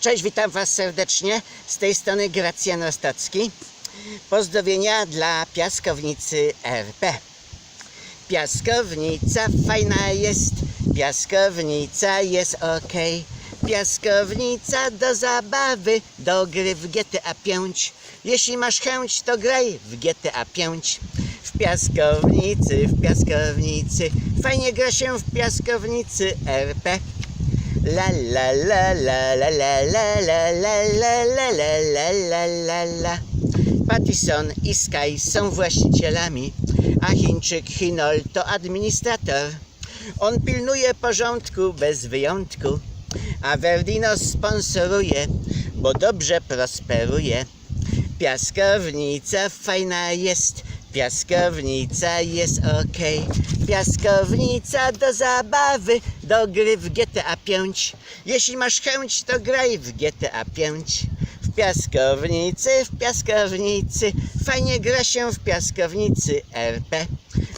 Cześć, witam Was serdecznie. Z tej strony Gracjan Rostocki. Pozdrowienia dla piaskownicy RP. Piaskownica fajna jest, piaskownica jest ok. Piaskownica do zabawy, do gry w GTA 5. Jeśli masz chęć, to graj w GTA 5. W piaskownicy, w piaskownicy, fajnie gra się w piaskownicy RP. La la la la la la la la la la la la la la la la Pattison i Sky są właścicielami, a Chińczyk Chinol to administrator. On pilnuje porządku bez wyjątku, a Verdino sponsoruje, bo dobrze prosperuje. Piaskownica fajna jest, piaskownica jest ok. Piaskownica do zabawy, do gry w GTA 5. Jeśli masz chęć, to graj w GTA 5. W piaskownicy, w piaskownicy, fajnie gra się w piaskownicy RP.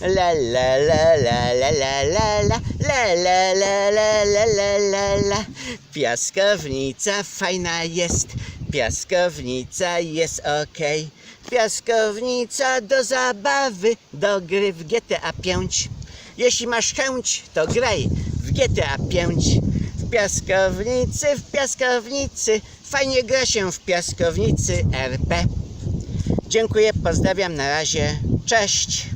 La la la la la la la la la la la la la la la la Piaskownica fajna jest, piaskownica jest ok. Piaskownica do zabawy, do gry w GTA 5. Jeśli masz chęć, to graj w GTA 5. W piaskownicy, w piaskownicy, fajnie gra się w piaskownicy RP. Dziękuję, pozdrawiam, na razie, cześć.